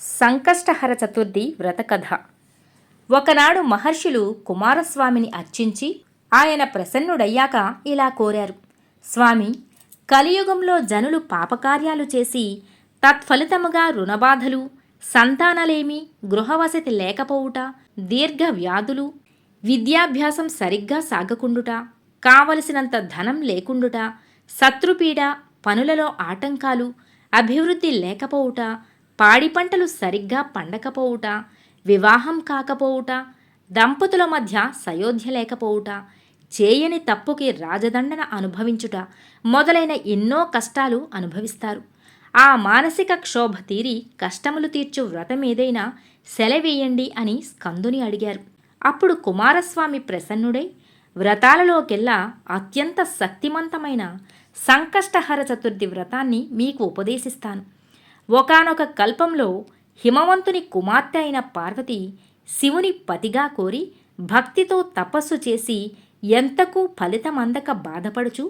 సంకష్టహర చతుర్థి వ్రతకథ. ఒకనాడు మహర్షులు కుమారస్వామిని అర్చించి ఆయన ప్రసన్నుడయ్యాక ఇలా కోరారు. స్వామి కలియుగంలో జనులు పాపకార్యాలు చేసి తత్ఫలితముగా రుణబాధలు సంతానలేమి గృహవసతి లేకపోవుట దీర్ఘ వ్యాధులు విద్యాభ్యాసం సరిగ్గా సాగకుండుట కావలసినంత ధనం లేకుండుట శత్రుపీడ పనులలో ఆటంకాలు అభివృద్ధి లేకపోవుట పాడి పంటలు సరిగ్గా పండకపోవుట వివాహం కాకపోవుట దంపతుల మధ్య సయోధ్య లేకపోవుట చేయని తప్పుకి రాజదండన అనుభవించుట మొదలైన ఎన్నో కష్టాలు అనుభవిస్తారు. ఆ మానసిక క్షోభ తీరి కష్టములు తీర్చు వ్రతమేదైనా సెలవేయండి అని స్కందుని అడిగారు. అప్పుడు కుమారస్వామి ప్రసన్నుడై వ్రతాలలోకెల్లా అత్యంత శక్తిమంతమైన సంకష్టహర చతుర్థి వ్రతాన్ని మీకు ఉపదేశిస్తాను. ఒకానొక కల్పంలో హిమవంతుని కుమార్తె అయిన పార్వతి శివుని పతిగా కోరి భక్తితో తపస్సు చేసి ఎంతకు ఫలితమందక బాధపడుచు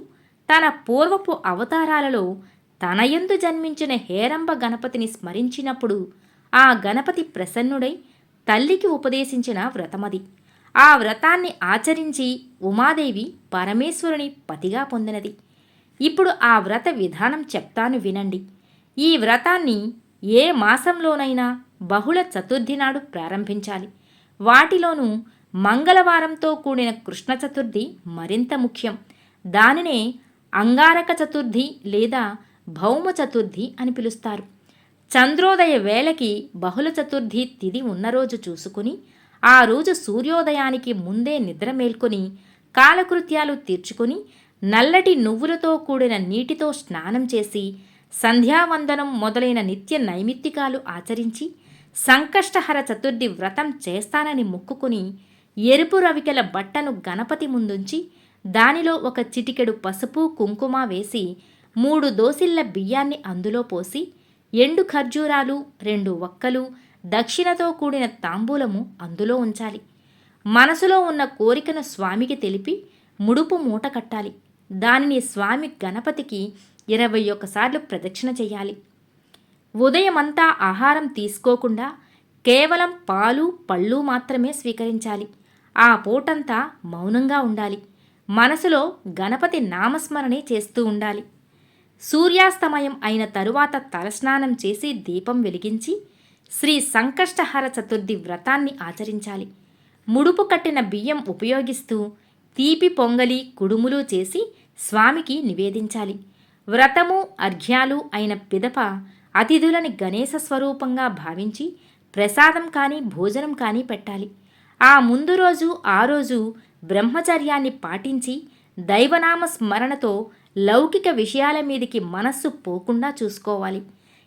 తన పూర్వపు అవతారాలలో తనయందు జన్మించిన హేరంబ గణపతిని స్మరించినప్పుడు ఆ గణపతి ప్రసన్నుడై తల్లికి ఉపదేశించిన వ్రతమది. ఆ వ్రతాన్ని ఆచరించి ఉమాదేవి పరమేశ్వరుని పతిగా పొందినది. ఇప్పుడు ఆ వ్రత విధానం చెప్తాను వినండి. ఈ వ్రతాన్ని ఏ మాసంలోనైనా బహుళ చతుర్థి నాడు ప్రారంభించాలి. వాటిలోనూ మంగళవారంతో కూడిన కృష్ణ చతుర్థి మరింత ముఖ్యం. దానినే అంగారక చతుర్థి లేదా భౌమ చతుర్థి అని పిలుస్తారు. చంద్రోదయ వేళకి బహుళ చతుర్థి తిది ఉన్న రోజు చూసుకుని ఆ రోజు సూర్యోదయానికి ముందే నిద్ర మేల్కొని కాలకృత్యాలు తీర్చుకొని నల్లటి నువ్వులతో కూడిన నీటితో స్నానం చేసి సంధ్యావందనం మొదలైన నిత్య నైమిత్తికాలు ఆచరించి సంకష్టహర చతుర్థి వ్రతం చేస్తానని మొక్కుకుని ఎరుపు రవికెల బట్టను గణపతి ముందుంచి దానిలో ఒక చిటికెడు పసుపు కుంకుమ వేసి మూడు దోసిళ్ళ బియ్యాన్ని అందులో పోసి ఎండు ఖర్జూరాలు రెండు వక్కలు దక్షిణతో కూడిన తాంబూలము అందులో ఉంచాలి. మనసులో ఉన్న కోరికను స్వామికి తెలిపి ముడుపు మూట కట్టాలి. దానిని స్వామి గణపతికి ఇరవై ఒక్కసార్లు ప్రదక్షిణ చేయాలి. ఉదయమంతా ఆహారం తీసుకోకుండా కేవలం పాలు పళ్ళు మాత్రమే స్వీకరించాలి. ఆ పూటంతా మౌనంగా ఉండాలి. మనసులో గణపతి నామస్మరణే చేస్తూ ఉండాలి. సూర్యాస్తమయం అయిన తరువాత తలస్నానం చేసి దీపం వెలిగించి శ్రీ సంకష్టహర చతుర్థి వ్రతాన్ని ఆచరించాలి. ముడుపు కట్టిన బియ్యం ఉపయోగిస్తూ తీపి పొంగలి కుడుములు చేసి స్వామికి నివేదించాలి. వ్రతము అర్ఘ్యాలు అయిన పిదప అతిథులని గణేశ స్వరూపంగా భావించి ప్రసాదం కానీ భోజనం కానీ పెట్టాలి. ఆ ముందు రోజు ఆ రోజు బ్రహ్మచర్యాన్ని పాటించి దైవనామ స్మరణతో లౌకిక విషయాల మీదికి మనస్సు పోకుండా చూసుకోవాలి.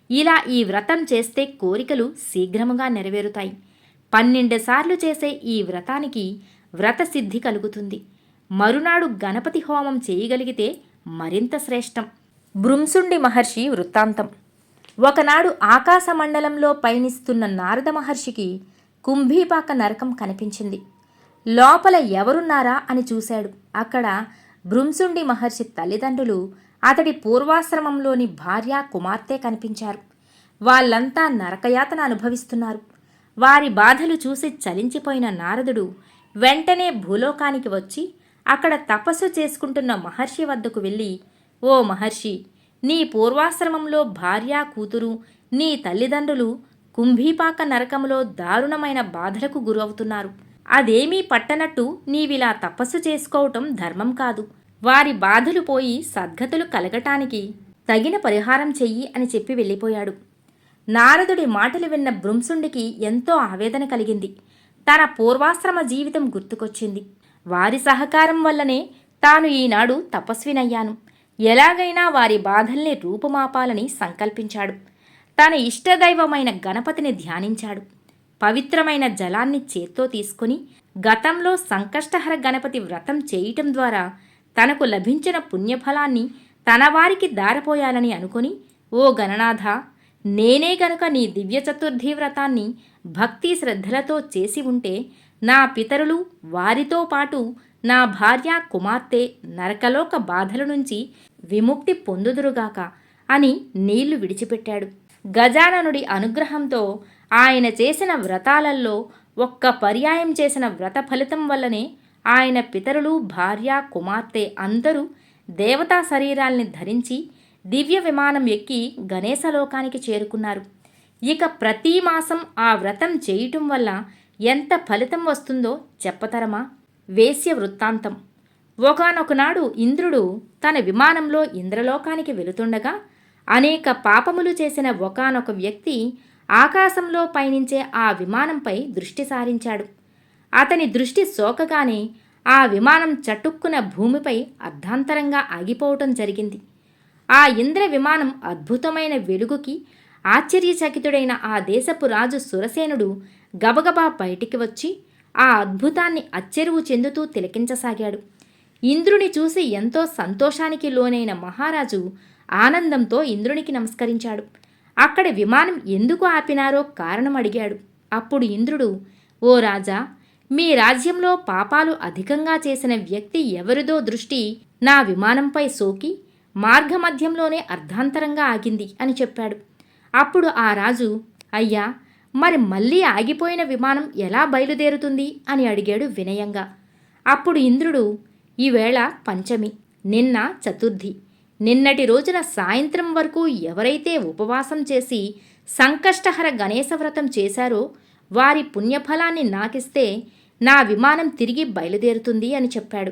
ఇలా ఈ వ్రతం చేస్తే కోరికలు శీఘ్రముగా నెరవేరుతాయి. పన్నెండు సార్లు చేసే ఈ వ్రతానికి వ్రత సిద్ధి కలుగుతుంది. మరునాడు గణపతి హోమం చేయగలిగితే మరింత శ్రేష్టం. భృంసుండి మహర్షి వృత్తాంతం. ఒకనాడు ఆకాశమండలంలో పయనిస్తున్న నారద మహర్షికి కుంభీపాక నరకం కనిపించింది. లోపల ఎవరున్నారా అని చూశాడు. అక్కడ భృంసుండి మహర్షి తల్లిదండ్రులు అతడి పూర్వాశ్రమంలోని భార్య కుమార్తె కనిపించారు. వాళ్ళంతా నరకయాతన అనుభవిస్తున్నారు. వారి బాధలు చూసి చలించిపోయిన నారదుడు వెంటనే భూలోకానికి వచ్చి అక్కడ తపస్సు చేసుకుంటున్న మహర్షి వద్దకు వెళ్ళి ఓ మహర్షి నీ పూర్వాశ్రమంలో భార్య కూతురు నీ తల్లిదండ్రులు కుంభీపాక నరకంలో దారుణమైన బాధలకు గురవుతున్నారు. అదేమీ పట్టనట్టు నీవిలా తపస్సు చేసుకోవటం ధర్మం కాదు. వారి బాధలు పోయి సద్గతులు కలగటానికి తగిన పరిహారం చెయ్యి అని చెప్పి వెళ్ళిపోయాడు. నారదుడి మాటలు విన్న భృంసుండికి ఎంతో ఆవేదన కలిగింది. తన పూర్వాశ్రమ జీవితం గుర్తుకొచ్చింది. వారి సహకారం వల్లనే తాను ఈనాడు తపస్వినయ్యాను. ఎలాగైనా వారి బాధల్ని రూపుమాపాలని సంకల్పించాడు. తన ఇష్టదైవమైన గణపతిని ధ్యానించాడు. పవిత్రమైన జలాన్ని చేత్తో తీసుకుని గతంలో సంకష్టహర గణపతి వ్రతం చేయటం ద్వారా తనకు లభించిన పుణ్యఫలాన్ని తన వారికి దారపోయాలని అనుకుని ఓ గణనాథ నేనే గనుక నీ దివ్య చతుర్థి వ్రతాన్ని భక్తి శ్రద్ధలతో చేసి ఉంటే నా పితరులు వారితో పాటు నా భార్య కుమార్తె నరకలోక బాధల నుంచి విముక్తి పొందుదురుగాక అని నీళ్ళు విడిచిపెట్టాడు. గజాననుడి అనుగ్రహంతో ఆయన చేసిన వ్రతాలలో ఒక్క పర్యాయం చేసిన వ్రత ఫలితం వల్లనే ఆయన పితరులు భార్య కుమార్తె అందరూ దేవతా శరీరాల్ని ధరించి దివ్య విమానం ఎక్కి గణేశలోకానికి చేరుకున్నారు. ఇక ప్రతి మాసం ఆ వ్రతం చేయటం వల్ల ఎంత ఫలితం వస్తుందో చెప్పతరమా? వేశ్య వృత్తాంతం. ఒకనొకనాడు ఇంద్రుడు తన విమానంలో ఇంద్రలోకానికి వెళుతుండగా అనేక పాపములు చేసిన ఒకానొక వ్యక్తి ఆకాశంలో పయనించే ఆ విమానంపై దృష్టి సారించాడు. అతని దృష్టి సోకగానే ఆ విమానం చటుక్కున భూమిపై అర్ధాంతరంగా ఆగిపోవటం జరిగింది. ఆ ఇంద్ర విమానం అద్భుతమైన వెలుగుకి ఆశ్చర్యచకితుడైన ఆ దేశపు రాజు సురసేనుడు గబగబా బయటికి వచ్చి ఆ అద్భుతాన్ని అచ్చెరువు చెందుతూ తిలకించసాగాడు. ఇంద్రుని చూసి ఎంతో సంతోషానికి లోనైన మహారాజు ఆనందంతో ఇంద్రునికి నమస్కరించాడు. అక్కడ విమానం ఎందుకు ఆపినారో కారణం అడిగాడు. అప్పుడు ఇంద్రుడు ఓ రాజా మీ రాజ్యంలో పాపాలు అధికంగా చేసిన వ్యక్తి ఎవరిదో దృష్టి నా విమానంపై సోకి మార్గమధ్యంలోనే అర్ధాంతరంగా ఆగింది అని చెప్పాడు. అప్పుడు ఆ రాజు అయ్యా మరి మళ్ళీ ఆగిపోయిన విమానం ఎలా బయలుదేరుతుంది అని అడిగాడు వినయంగా. అప్పుడు ఇంద్రుడు ఈవేళ పంచమి నిన్న చతుర్థి. నిన్నటి రోజున సాయంత్రం వరకు ఎవరైతే ఉపవాసం చేసి సంకష్టహర గణేశ వ్రతం చేశారో వారి పుణ్యఫలాన్ని నాకిస్తే నా విమానం తిరిగి బయలుదేరుతుంది అని చెప్పాడు.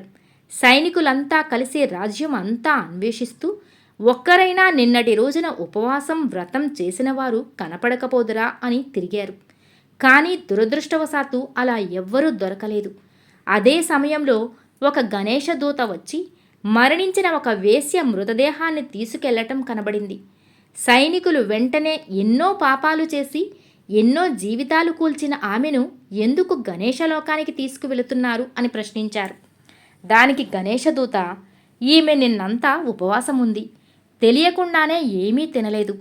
సైనికులంతా కలిసి రాజ్యం అంతా అన్వేషిస్తూ ఒక్కరైనా నిన్నటి రోజున ఉపవాసం వ్రతం చేసిన వారు కనపడకపోదురా అని తిరిగారు. కానీ దురదృష్టవశాత్తు అలా ఎవ్వరూ దొరకలేదు. అదే సమయంలో ఒక గణేష దూత వచ్చి మరణించిన ఒక వేశ్య మృతదేహాన్ని తీసుకెళ్ళటం కనబడింది. సైనికులు వెంటనే ఎన్నో పాపాలు చేసి ఎన్నో జీవితాలు కూల్చిన ఆమెను ఎందుకు గణేశలోకానికి తీసుకువెళుతున్నారు అని ప్రశ్నించారు. దానికి గణేశదూత ఈమె నిన్నంతా ఉపవాసం ఉంది తెలియకుండానే ఏమీ తినలేదు.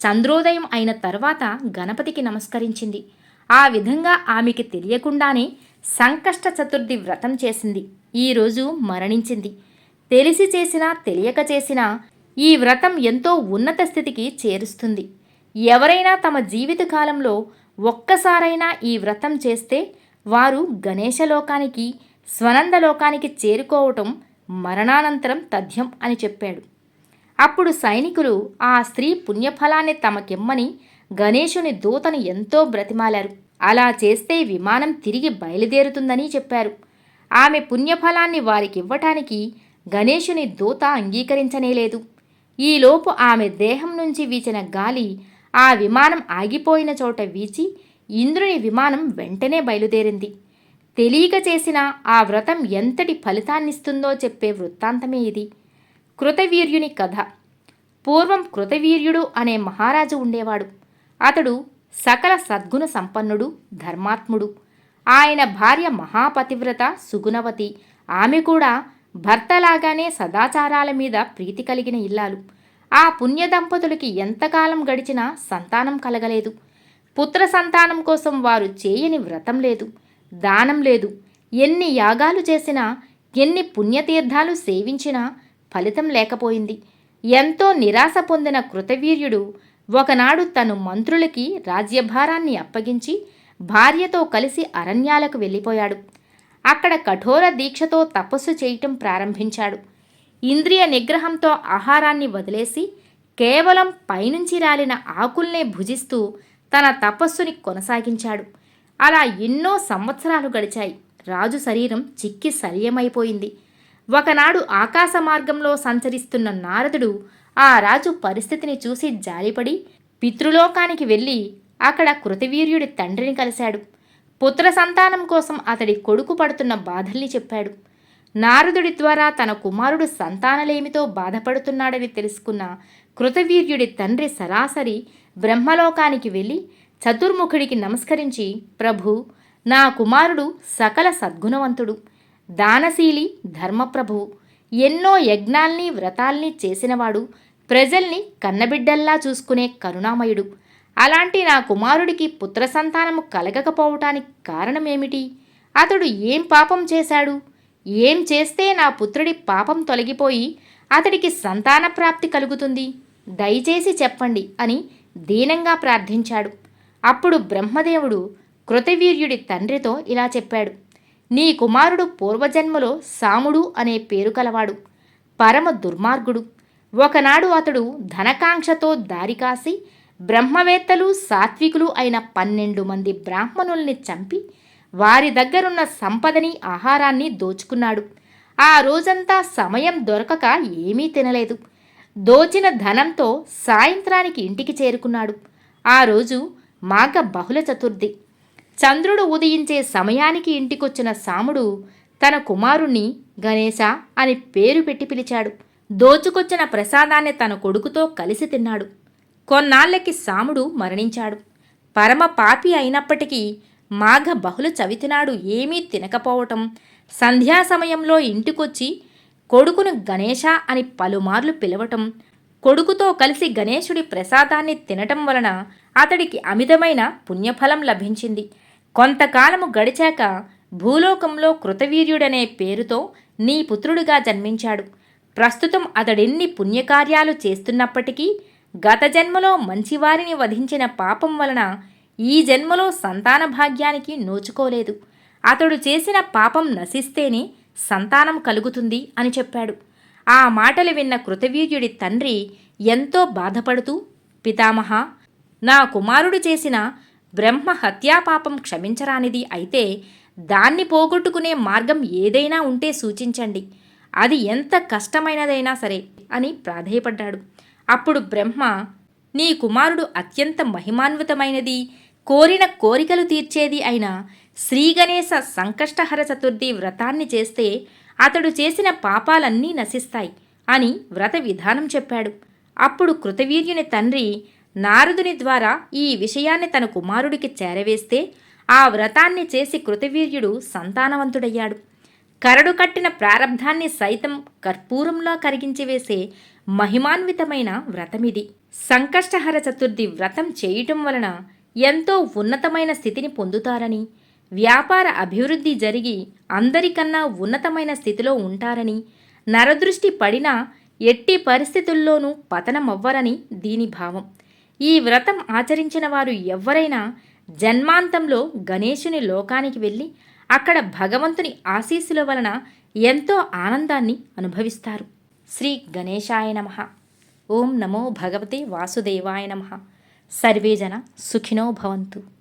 చంద్రోదయం అయిన తర్వాత గణపతికి నమస్కరించింది. ఆ విధంగా ఆమెకి తెలియకుండానే సంకష్ట చతుర్థి వ్రతం చేసింది. ఈరోజు మరణించింది. తెలిసి చేసినా తెలియక చేసినా ఈ వ్రతం ఎంతో ఉన్నత స్థితికి చేరుస్తుంది. ఎవరైనా తమ జీవితకాలంలో ఒక్కసారైనా ఈ వ్రతం చేస్తే వారు గణేశలోకానికి స్వనందలోకానికి చేరుకోవటం మరణానంతరం తథ్యం అని చెప్పాడు. అప్పుడు సైనికులు ఆ స్త్రీ పుణ్యఫలాన్ని తమకిమ్మని గణేశుని దూతను ఎంతో బ్రతిమాలారు. అలా చేస్తే విమానం తిరిగి బయలుదేరుతుందని చెప్పారు. ఆమె పుణ్యఫలాన్ని వారికివ్వటానికి గణేశుని దూత అంగీకరించనేలేదు ఈలోపు ఆమె దేహం నుంచి వీచిన గాలి ఆ విమానం ఆగిపోయిన చోట వీచి ఇంద్రుని విమానం వెంటనే బయలుదేరింది. తెలియక చేసిన ఆ వ్రతం ఎంతటి ఫలితాన్నిస్తుందో చెప్పే వృత్తాంతమే ఇది. కృతవీర్యుని కథ. పూర్వం కృతవీర్యుడు అనే మహారాజు ఉండేవాడు. అతడు సకల సద్గుణ సంపన్నుడు ధర్మాత్ముడు. ఆయన భార్య మహాపతివ్రత సుగుణవతి. ఆమె కూడా భర్తలాగానే సదాచారాల మీద ప్రీతి కలిగిన ఇల్లాలు. ఆ పుణ్య దంపతులకి ఎంతకాలం గడిచినా సంతానం కలగలేదు. పుత్ర సంతానం కోసం వారు చేయని వ్రతం లేదు దానం లేదు. ఎన్ని యాగాలు చేసినా ఎన్ని పుణ్యతీర్థాలు సేవించినా ఫలితం లేకపోయింది. ఎంతో నిరాశ పొందిన కృతవీర్యుడు ఒకనాడు తను మంత్రులకి రాజ్యభారాన్ని అప్పగించి భార్యతో కలిసి అరణ్యాలకు వెళ్ళిపోయాడు. అక్కడ కఠోర దీక్షతో తపస్సు చేయటం ప్రారంభించాడు. ఇంద్రియ నిగ్రహంతో ఆహారాన్ని వదిలేసి కేవలం పైనుంచి రాలిన ఆకుల్నే భుజిస్తూ తన తపస్సుని కొనసాగించాడు. అలా ఎన్నో సంవత్సరాలు గడిచాయి. రాజు శరీరం చిక్కి సరియమైపోయింది. ఒకనాడు ఆకాశ మార్గంలో సంచరిస్తున్న నారదుడు ఆ రాజు పరిస్థితిని చూసి జాలిపడి పితృలోకానికి వెళ్ళి అక్కడ కృతవీర్యుడి తండ్రిని కలిశాడు. పుత్ర సంతానం కోసం అతడి కొడుకు పడుతున్న బాధల్ని చెప్పాడు. నారదుడి ద్వారా తన కుమారుడు సంతానలేమితో బాధపడుతున్నాడని తెలుసుకున్న కృతవీర్యుడి తండ్రి సరాసరి బ్రహ్మలోకానికి వెళ్ళి చతుర్ముఖుడికి నమస్కరించి ప్రభు నా కుమారుడు సకల సద్గుణవంతుడు. దానశీలి ధర్మప్రభువు ఎన్నో యజ్ఞాల్ని వ్రతాల్ని చేసినవాడు ప్రజల్ని కన్నబిడ్డల్లా చూసుకునే కరుణామయుడు. అలాంటి నా కుమారుడికి పుత్ర సంతానము కలగకపోవటానికి కారణమేమిటి? అతడు ఏం పాపం చేశాడు? ఏం చేస్తే నా పుత్రుడి పాపం తొలగిపోయి అతడికి సంతాన ప్రాప్తి కలుగుతుంది? దయచేసి చెప్పండి అని దీనంగా ప్రార్థించాడు. అప్పుడు బ్రహ్మదేవుడు కృతవీర్యుడి తండ్రితో ఇలా చెప్పాడు. నీ కుమారుడు పూర్వజన్మలో సాముడు అనే పేరు కలవాడు పరమ దుర్మార్గుడు. ఒకనాడు అతడు ధనకాంక్షతో దారికాసి బ్రహ్మవేత్తలు సాత్వికులు అయిన పన్నెండు మంది బ్రాహ్మణుల్ని చంపి వారి దగ్గరున్న సంపదని ఆహారాన్ని దోచుకున్నాడు. ఆ రోజంతా సమయం దొరకక ఏమీ తినలేదు. దోచిన ధనంతో సాయంత్రానికి ఇంటికి చేరుకున్నాడు. ఆ రోజు మాఘ బహుళ చతుర్థి. చంద్రుడు ఉదయించే సమయానికి ఇంటికొచ్చిన సాముడు తన కుమారుణ్ణి గణేశ అని పేరు పెట్టి పిలిచాడు. దోచుకొచ్చిన ప్రసాదాన్ని తన కొడుకుతో కలిసి తిన్నాడు. కొన్నాళ్ళకి సాముడు మరణించాడు. పరమ పాపి అయినప్పటికీ మాఘ బహుళ చవితినాడు ఏమీ తినకపోవటం సంధ్యా సమయంలో ఇంటికొచ్చి కొడుకును గణేశ అని పలుమార్లు పిలవటం కొడుకుతో కలిసి గణేశుడి ప్రసాదాన్ని తినటం వలన అతడికి అమితమైన పుణ్యఫలం లభించింది. కొంతకాలము గడిచాక భూలోకంలో కృతవీర్యుడనే పేరుతో నీ పుత్రుడిగా జన్మించాడు. ప్రస్తుతం అతడెన్ని పుణ్యకార్యాలు చేస్తున్నప్పటికీ గత జన్మలో మంచివారిని వధించిన పాపం వలన ఈ జన్మలో సంతాన భాగ్యానికి నోచుకోలేదు. అతడు చేసిన పాపం నశిస్తేనే సంతానం కలుగుతుంది అని చెప్పాడు. ఆ మాటలు విన్న కృతవీర్యుడి తండ్రి ఎంతో బాధపడుతూ పితామహ నా కుమారుడు చేసిన బ్రహ్మ హత్యాపాపం క్షమించరానిది అయితే దాన్ని పోగొట్టుకునే మార్గం ఏదైనా ఉంటే సూచించండి. అది ఎంత కష్టమైనదైనా సరే అని ప్రాధేయపడ్డాడు. అప్పుడు బ్రహ్మ నీ కుమారుడు అత్యంత మహిమాన్వితమైనది కోరిన కోరికలు తీర్చేది అయిన శ్రీగణేశ సంకష్టహర చతుర్థి వ్రతాన్ని చేస్తే అతడు చేసిన పాపాలన్నీ నశిస్తాయి అని వ్రత విధానం చెప్పాడు. అప్పుడు కృతవీర్యుని తండ్రి నారదుని ద్వారా ఈ విషయాన్ని తన కుమారుడికి చేరవేస్తే ఆ వ్రతాన్ని చేసి కృతవీర్యుడు సంతానవంతుడయ్యాడు. కరడు కట్టిన ప్రారంధాన్ని సైతం కర్పూరంలో కరిగించి వేసే మహిమాన్వితమైన వ్రతమిది. సంకష్టహర చతుర్థి వ్రతం చేయటం వలన ఎంతో ఉన్నతమైన స్థితిని పొందుతారని వ్యాపార అభివృద్ధి జరిగి అందరికన్నా ఉన్నతమైన స్థితిలో ఉంటారని నరదృష్టి పడినా ఎట్టి పరిస్థితుల్లోనూ పతనమవ్వరని దీని భావం. ఈ వ్రతం ఆచరించిన వారు ఎవరైనా జన్మాంతంలో గణేశుని లోకానికి వెళ్ళి అక్కడ భగవంతుని ఆశీస్సుల వలన ఎంతో ఆనందాన్ని అనుభవిస్తారు. శ్రీ గణేశాయ నమ. ఓం నమో భగవతే వాసుదేవాయ నమ. సర్వేజన సుఖినో భవంతు.